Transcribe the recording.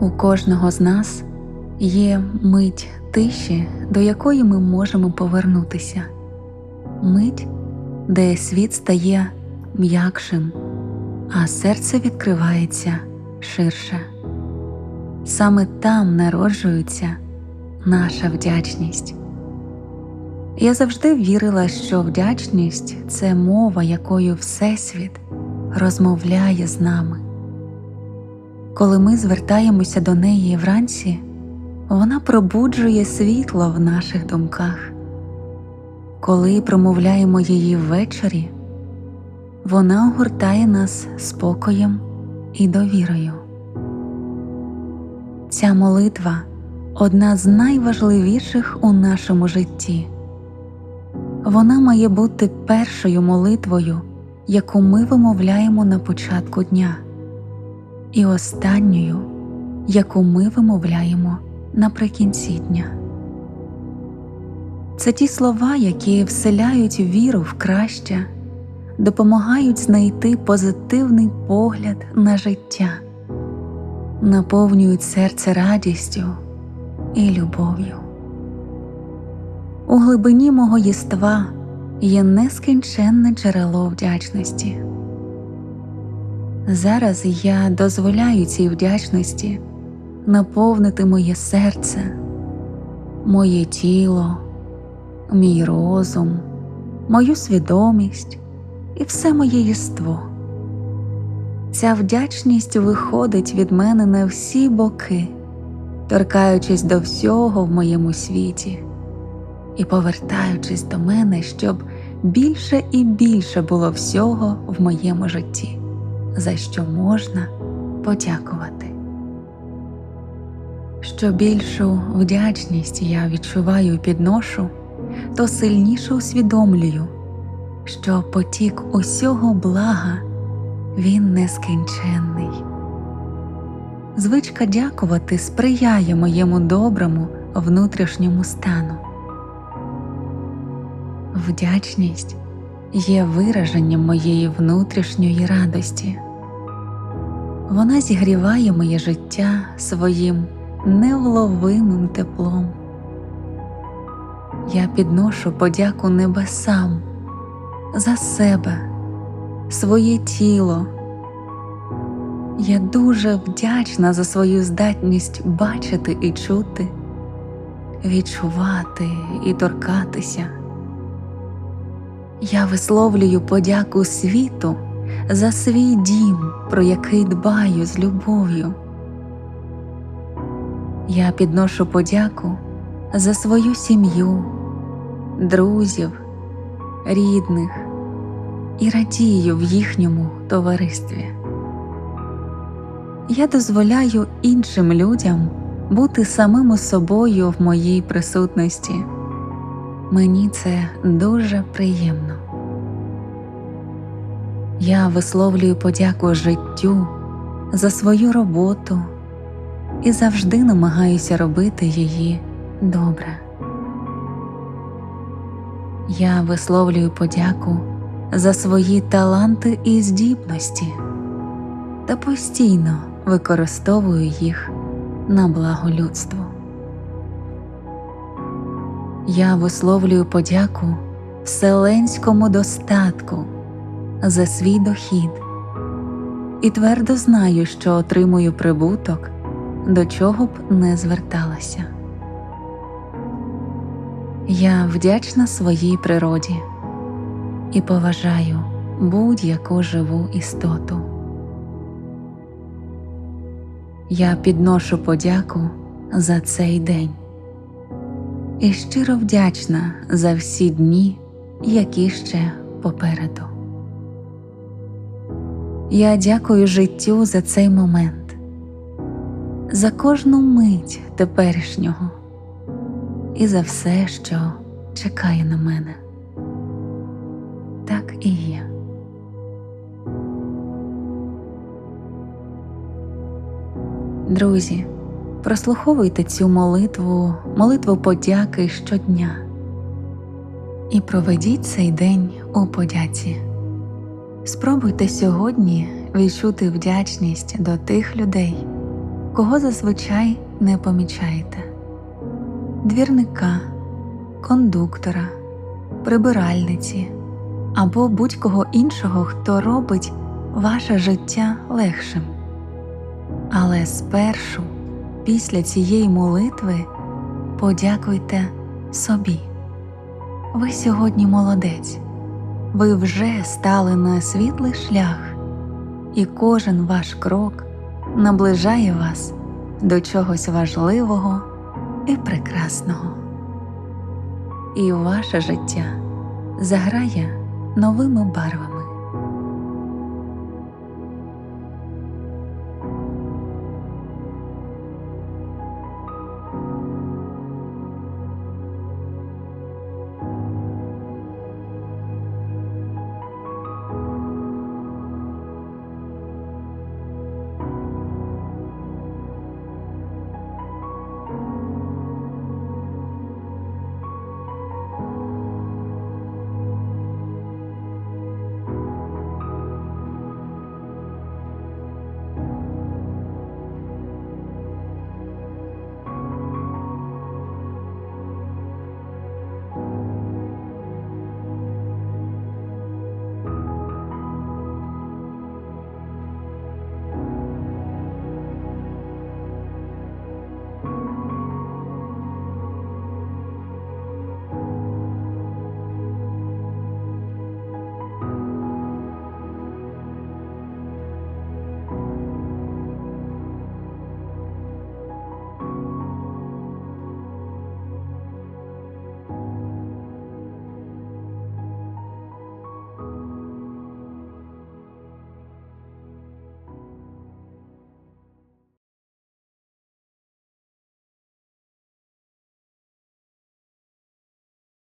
У кожного з нас є мить тиші, до якої ми можемо повернутися, мить, де світ стає м'якшим, а серце відкривається ширше. Саме там народжується наша вдячність. Я завжди вірила, що вдячність це мова, якою Всесвіт розмовляє з нами. Коли ми звертаємося до неї вранці, вона пробуджує світло в наших думках. Коли промовляємо її ввечері, вона огортає нас спокоєм і довірою. Ця молитва одна з найважливіших у нашому житті. Вона має бути першою молитвою, яку ми вимовляємо на початку дня, і останньою, яку ми вимовляємо наприкінці дня. Це ті слова, які вселяють віру в краще, допомагають знайти позитивний погляд на життя, наповнюють серце радістю і любов'ю. У глибині мого єства є нескінченне джерело вдячності. Зараз я дозволяю цій вдячності наповнити моє серце, моє тіло, мій розум, мою свідомість і все моє єство. Ця вдячність виходить від мене на всі боки, торкаючись до всього в моєму світі і повертаючись до мене, щоб більше і більше було всього в моєму житті, за що можна подякувати. Що більшу вдячність я відчуваю і підношу, то сильніше усвідомлюю, що потік усього блага він нескінченний. Звичка дякувати сприяє моєму доброму внутрішньому стану. Вдячність є вираженням моєї внутрішньої радості. Вона зігріває моє життя своїм невловимим теплом. Я підношу подяку небесам за себе, своє тіло. Я дуже вдячна за свою здатність бачити і чути, відчувати і торкатися. Я висловлюю подяку світу за свій дім, про який дбаю з любов'ю. Я підношу подяку за свою сім'ю, друзів, рідних і радію в їхньому товаристві. Я дозволяю іншим людям бути самими собою в моїй присутності. Мені це дуже приємно. Я висловлюю подяку життю за свою роботу і завжди намагаюся робити її добре. Я висловлюю подяку за свої таланти і здібності та постійно використовую їх на благо людству. Я висловлюю подяку вселенському достатку за свій дохід і твердо знаю, що отримую прибуток, до чого б не зверталася. Я вдячна своїй природі і поважаю будь-яку живу істоту. Я підношу подяку за цей день і щиро вдячна за всі дні, які ще попереду. Я дякую життю за цей момент, за кожну мить теперішнього і за все, що чекає на мене. Так і є. Друзі, прослуховуйте цю молитву, молитву подяки щодня і проведіть цей день у подяці. Спробуйте сьогодні відчути вдячність до тих людей, кого зазвичай не помічаєте двірника, кондуктора, прибиральниці або будь-кого іншого, хто робить ваше життя легшим. Але спершу, після цієї молитви, подякуйте собі. Ви сьогодні молодець, ви вже стали на світлий шлях, і кожен ваш крок наближає вас до чогось важливого і прекрасного. І ваше життя заграє новими барвами.